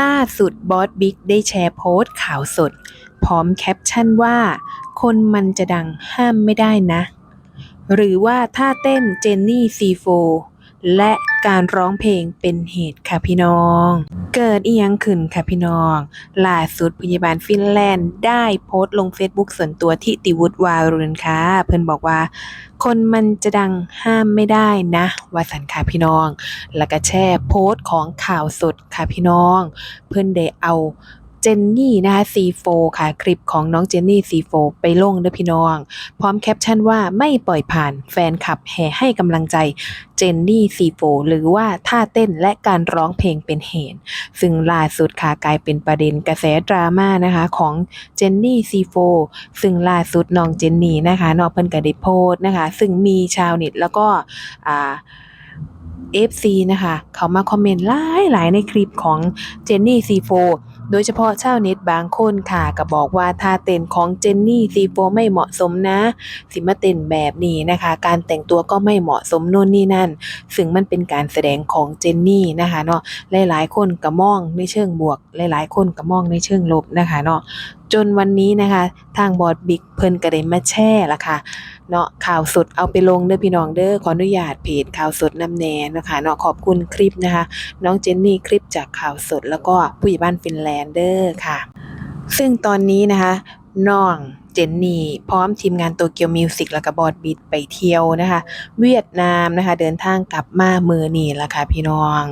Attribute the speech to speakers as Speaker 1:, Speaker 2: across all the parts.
Speaker 1: ล่าสุดบอสบิ๊กได้แชร์โพสต์ข่าวสด พร้อมแคปชั่นว่า คนมันจะดังห้ามไม่ได้นะ หรือว่าท่าเต้นเจนนี่ซีโฟ และการร้องเพลงเป็นเหตุค่ะพี่น้อง เกิดอียังขึ้นค่ะพี่น้องล่าสุดพยาบาลฟินแลนด์ได้โพสต์ลง Facebook ส่วนตัวที่ติวุฒิวารุณค่ะ เพิ่อนบอกว่า คนมันจะดังห้ามไม่ได้นะวาสันค่ะพี่น้อง แล้วก็แชร์โพสต์ของข่าวสดค่ะพี่น้อง เพิ่อนได้เอา เจนนี่นะคะ C4 ค่ะ คลิปของน้องเจนนี่ C4 ไปลงเด้อพี่น้อง พร้อมแคปชั่นว่าไม่ปล่อยผ่านแฟนคลับแห่ให้กำลังใจเจนนี่ C4 หรือว่าท่าเต้นและการร้องเพลงเป็นเหตุ ซึ่งล่าสุดค่ะกลายเป็นประเด็นกระแสดราม่านะคะของเจนนี่ C4 ซึ่งล่าสุดน้องเจนนี่นะคะนอกเพิ่นก็ได้โพสต์นะคะ ซึ่งมีชาวเน็ตแล้วก็อ่า FC นะคะ เขามาคอมเมนต์หลายหลายในคลิปของเจนนี่ C4 โโดยเฉพาะชาวเน็ตบางคนค่ะก็บอกว่าท่าเต้นของเจนนี่ C4 ไม่เหมาะสมนะ สิมาเต้นแบบนี้นะคะ การแต่งตัวก็ไม่เหมาะสมโน่นนี่นั่น ซึ่งมันเป็นการแสดงของเจนนี่นะคะเนาะหลายๆ คนก็มองในเชิงบวก หลายๆ คนก็มองในเชิงลบนะคะเนาะจนวันนี้นะคะ ทางบอร์ดบิ๊กเพิ่นก็ได้มาแชร์ละค่ะ เนาะข่าวสดเอาไปลงเด้อพี่น้องเด้อขออนุญาตเพจข่าวสดนำแนนะคะเนาะขอบคุณคลิปนะคะ น้องเจนนี่คลิปจากข่าวสด แล้วก็ผู้ใหญ่บ้านฟินแลนด์เด้อค่ะ ซึ่งตอนนี้นะคะน้อง เจนนี่พร้อมทีมงานโตเกียวมิวสิกแล้วก็บอดบิดไปเที่ยวนะคะ เวียดนามนะคะ เดินทางกลับมาเมือนี่ละค่ะพี่น้อง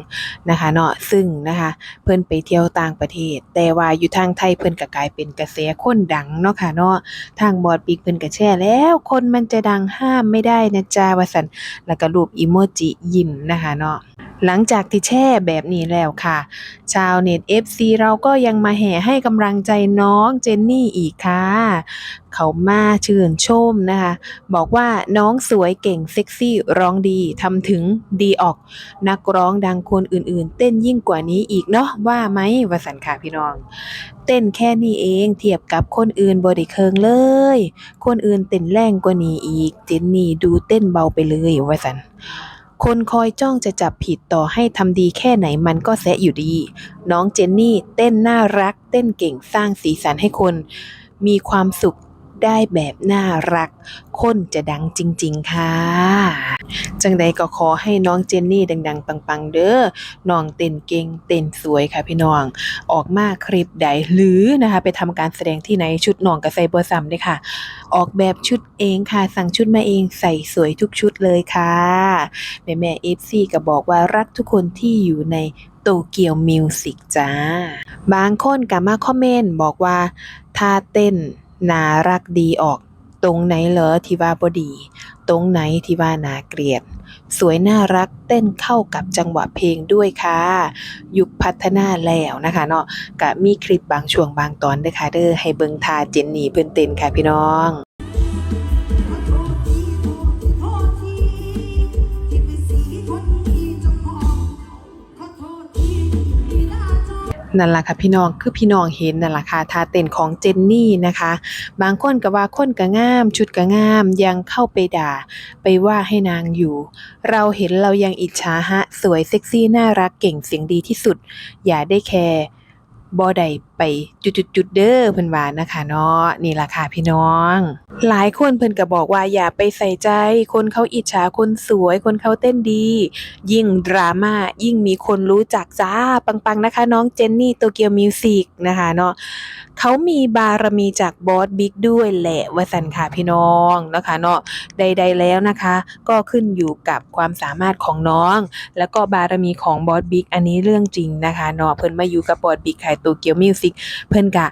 Speaker 1: นะคะเนาะซึ่งนะคะ เพิ่นไปเที่ยวต่างประเทศ แต่ว่าอยู่ทางไทยเพิ่นก็กลายเป็นกระแสคนดังเนาะค่ะเนาะทางบอดบิกเพิ่นก็แชร์แล้ว คนมันจะดังห้ามไม่ได้นะจ๊ะว่าซั่นแล้วก็รูปอีโมจิยิ้มนะคะเนาะ หลังจากที่แช่แบบนี้แล้วค่ะ ชาวเน็ต FC เราก็ยังมาแห่ให้กำลังใจน้องเจนนี่อีกค่ะ เขามาชื่นชมนะคะ บอกว่าน้องสวยเก่งเซ็กซี่ร้องดีทำถึงดีออก นักร้องดังคนอื่นๆ เต้นยิ่งกว่านี้อีกเนาะว่าไหมวสันค่ะพี่น้อง เต้นแค่นี้เองเทียบกับคนอื่นบริเคิงเลย คนอื่นเต้นแรงกว่านี้อีก เจนนี่ดูเต้นเบาไปเลยวสัน คนคอยจ้องจะจับผิดต่อให้ทำดีแค่ไหนมันก็แซะอยู่ดี น้องเจนนี่เต้นน่ารัก เต้นเก่งสร้างสีสันให้คน มีความสุข ได้แบบน่ารัก คนจะดังจริง ๆ ค่ะ จังใดก็ขอให้น้องเจนนี่ดัง ๆ ปัง ๆ เด้อ น้องเต้นเก่งเต้นสวยค่ะพี่น้อง ออกมาคลิปใดหรือนะคะ ไปทำการแสดงที่ไหนชุดน้องกับใส่บ่ซ้ำเด้ค่ะ ออกแบบชุดเองค่ะ สั่งชุดมาเองใส่สวยทุกชุดเลยค่ะ แม่แม่เอฟซีก็บอกว่ารักทุกคนที่อยู่ในโตเกียวมิวสิกจ้า บางคนก็มาคอมเมนต์บอกว่าท่าเต้น น่ารักดีออก ตรงไหนเหรอที่ว่าบ่ดี ตรงไหนที่ว่าน่าเกลียด สวยน่ารักเต้นเข้ากับจังหวะเพลงด้วยค่ะ ยุคพัฒนาแล้วนะคะเนาะกะมีคลิปบางช่วงบางตอนด้วยค่ะเด้อให้เบิ่งทาเจนนี่เพิ่นเต้นค่ะพี่น้อง
Speaker 2: นั่น
Speaker 1: แหละค่ะพี่น้องคือพี่น้องเห็นนั่นแหละค่ะท่าเต้นของเจนนี่นะคะ บางคนก็ว่าคนก็งาม ชุดก็งามยังเข้าไปด่า ไปว่าให้นางอยู่ เราเห็นเรายังอิจฉาฮะ สวยเซ็กซี่น่ารักเก่งเสียงดีที่สุด อย่าได้แคร์บอได้ไปจุดๆเด้อเพิ่นว่านะคะเนาะนี่ล่ะค่ะพี่น้อง หลายคนเพิ่นก็บอกว่าอย่าไปใส่ใจ คนเขาอิจฉาคนสวย คนเขาเต้นดี ยิ่งดราม่ายิ่งมีคนรู้จักจ้าปังๆนะคะ น้องเจนนี่โตเกียวมิวสิกนะคะเนาะเขามีบารมีจากบอสบิ๊กด้วยแหละว่าสันค่ะพี่น้องนะคะเนาะใด ๆแล้วนะคะ ก็ขึ้นอยู่กับความสามารถของน้อง แล้วก็บารมีของบอสบิ๊กอันนี้เรื่องจริงนะคะเนาะเพิ่นมาอยู่กับบอสบิ๊กขายโตเกียวมิวสิกเพิ่นกะ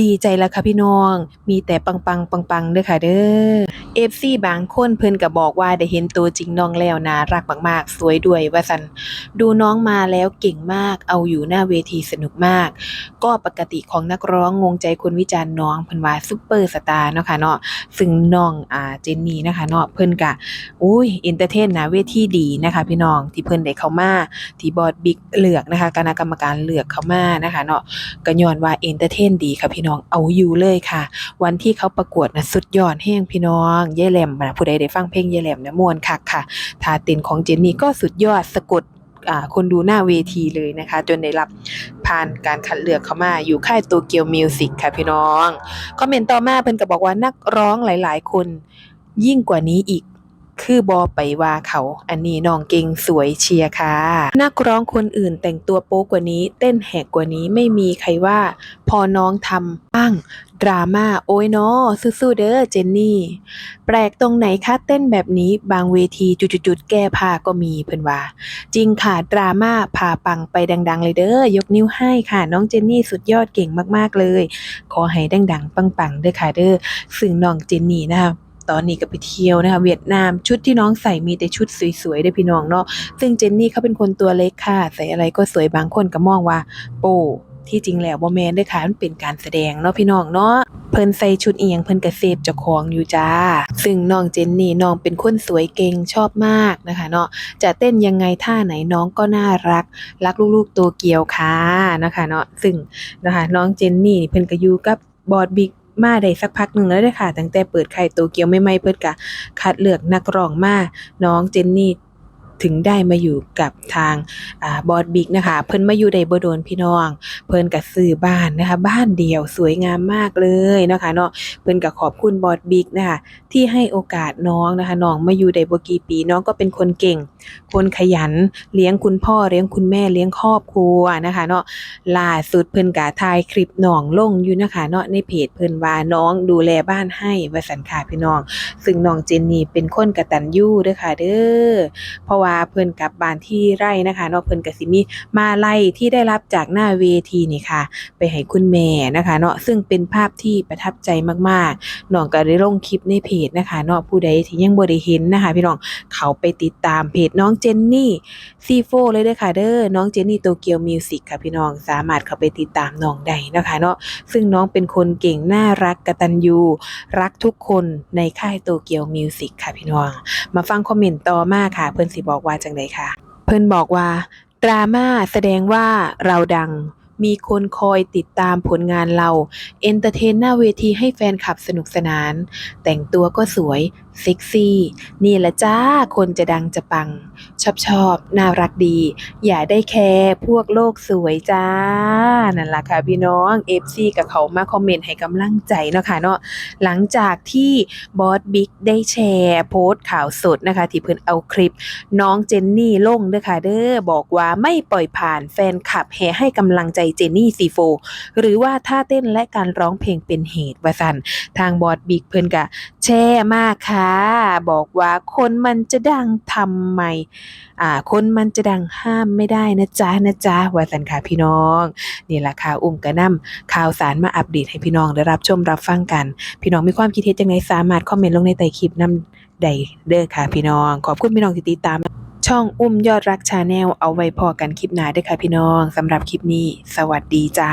Speaker 1: ดีใจแล้วค่ะพี่น้อง มีแต่ปังปังปังปังๆเด้อค่ะเด้อ FC บางคนเพิ่นก็บอกว่าได้เห็นตัวจริงน้องแล้วน่ารักมากๆ สวยด้วยว่าซั่นดูน้องมาแล้วเก่งมาก เอาอยู่หน้าเวทีสนุกมาก ก็ปกติของนักร้องงงใจคนวิจารณ์น้องเพิ่นว่าซุปเปอร์สตาร์เนาะค่ะเนาะซึ่งน้องอ่าเจนนี่นะคะเนาะเพิ่นก็อุ้ยเอนเตอร์เทนนะเวทีดีนะคะ พี่น้องที่เพิ่นได้เข้ามาที่บอร์ดบิ๊กเลือกนะคะคณะกรรมการเลือกเข้ามานะคะเนาะก็ย้อนว่าเอนเตอร์เทนดีค่ะพี่น้องเอาอยู่เลยค่ะ วันที่เขาประกวดนะสุดยอดแห้งพี่น้องเย่แหลมนะผู้ใดได้ฟังเพลงเย่แหลมนี่ยม่วนคักค่ะท่าเต้นของเจนนี่ก็สุดยอดสะกดอ่าคนดูหน้าเวทีเลยนะคะ จนได้รับผ่านการคัดเลือกเข้ามาอยู่ค่ายโตเกียวมิวสิกค่ะพี่น้อง คอมเมนต์ต่อมาเพิ่นก็บอกว่านักร้องหลาย ๆ คนยิ่งกว่านี้อีก คือบอไปว่าเขา อันนี้น้องเก่งสวยเชียร์ค่ะ นักร้องคนอื่นแต่งตัวโป๊กว่านี้ เต้นแหกกว่านี้ไม่มีใครว่า พอน้องทำบ้างดราม่าโอ้ยเนาะสู้ๆเด้อเจนนี่ แปลกตรงไหนคะเต้นแบบนี้บางเวทีจุดๆๆแก้ผ้าก็มีเพิ่นว่า จริงค่ะดราม่าพาปังไปดัง ๆ เลยเด้อยกนิ้วให้ค่ะ น้องเจนนี่สุดยอดเก่งมากๆเลย ขอให้ดังๆ ปังๆเด้อค่ะเด้อซึ่งน้องเจนนี่นะคะ ตอนนี้ก็ไปเที่ยวนะคะเวียดนามชุดที่น้องใส่มีแต่ชุดสวยๆเด้พี่น้องเนาะซึ่งเจนนี่เขาเป็นคนตัวเล็กค่ะ ใส่อะไรก็สวยบางคนก็มองว่า โป้ที่จริงแล้วบ่แมนเด้อค่ะมันเป็นการแสดงเนาะพี่น้องเนาะเพิ่นใส่ชุดเอียงเพิ่นก็เซฟเจ้าของอยู่จ้า ซึ่งน้องเจนนี่น้องเป็นคนสวยเก่งชอบมากนะคะเนาะจะเต้นยังไงท่าไหนน้องก็น่ารัก รักลูกๆตัวเกียวค่ะนะคะเนาะซึ่งนะคะน้องเจนนี่เพิ่นก็อยู่กับบอดบิ๊ก มาได้สักพักหนึ่งแล้วเด้ค่ะ ตั้งแต่เปิดไข่โตเกียวใหม่ๆเพิ่นก็คัดเลือกนักร้องมาน้องเจนนี่ ถึงได้มาอยู่กับทางอบอดบิ๊กนะคะ เพิ่นมาอยู่ได้บ่โดนพี่น้อง เพิ่นก็ซื้อบ้านนะคะ บ้านเดียวสวยงามมากเลยนะคะเนาะเพิ่นก็ขอบคุณบอดบิ๊กนะคะที่ให้โอกาสน้องนะคะน้องมาอยู่ได้บ่กี่ปีน้องก็เป็นคนเก่ง คนขยันเลี้ยงคุณพ่อเลี้ยงคุณแม่เลี้ยงครอบครัวนะคะเนาะล่าสุดเพิ่นก็ถ่ายคลิปน้องลงอยู่นะคะเนาะในเพจเพิ่นว่าน้องดูแลบ้านให้ว่าสันค่ะพี่น้อง ซึ่งน้องเจนนี่เป็นคนกตัญญูเด้อค่ะเด้อเพราะว่าเพิ่อนกลับบ้านที่ไร่นะคะเนาะเพิ่อนกสิมีมาไล่ที่ได้รับจากหน้าเวทีนี่ค่ะ ไปให้คุณแม่นะคะเนาะซึ่งเป็นภาพที่ประทับใจมากๆน้องก็ได้ลงคลิปในเพจนะคะเนาะผู้ใดที่ยังบ่ได้เห็นนะคะ พี่น้องเขาไปติดตามเพจน้องเจนนี่ซีโฟเลยเด้อค่ะเด้อน้องเจนนี่โตเกียวมิวสิกค่ะพี่น้องสามารถเข้าไปติดตามน้องได้นะคะเนาะซึ่งน้องเป็นคนเก่งน่ารักกตัญญูรักทุกคนในค่ายโตเกียวมิวสิกค่ะพี่น้อง มาฟังคอมเมนต์ต่อมาค่ะเพิ่อนสิบอกว่าจังไดค่ะ เพิ่นบอกว่าดราม่าแสดงว่าเราดัง มีคนคอยติดตามผลงานเรา เอนเตอร์เทนหน้าเวทีให้แฟนคลับสนุกสนาน แต่งตัวก็สวย เซ็กซี่ นี่แหละจ้า คนจะดังจะปัง ชอบชอบน่ารักดี อย่าได้แคร์พวกโลกสวยจ้า นั่นล่ะค่ะพี่น้อง FC กับเขามาคอมเมนต์ให้กำลังใจเนาะค่ะเนาะหลังจากที่บอสบิ๊กได้แชร์โพสต์ข่าวสดนะคะ ที่เพิ่นเอาคลิป น้องเจนนี่ลงเด้อค่ะเด้อบอกว่าไม่ปล่อยผ่านแฟนคลับแห่ให้กำลังใจเจนนี่ซีโฟหรือว่าท่าเต้นและการร้องเพลงเป็นเหตุว่าซั่นทางบอสบิ๊กเพิ่นก็แช่มากค่ะ บอกว่าคนมันจะดังทำไมอ่าคนมันจะดังห้ามไม่ได้นะจ๊ะนะจ๊ะว่าซั่นค่ะพี่น้องนี่แหละค่ะอุ้มกระนำข่าวสารมาอัปเดตให้พี่น้องได้รับชมรับฟังกัน พี่น้องมีความคิดเห็นจังไดสามารถคอมเมนต์ลงในใต้คลิปนำใดเด้อค่ะพี่น้อง ขอบคุณพี่น้องที่ติดตาม ช่องอุ้มยอดรักชาแนลเอาไว้พอกันคลิปหน้าด้อค่ะพี่น้องสำหรับคลิปนี้ สวัสดีจ้า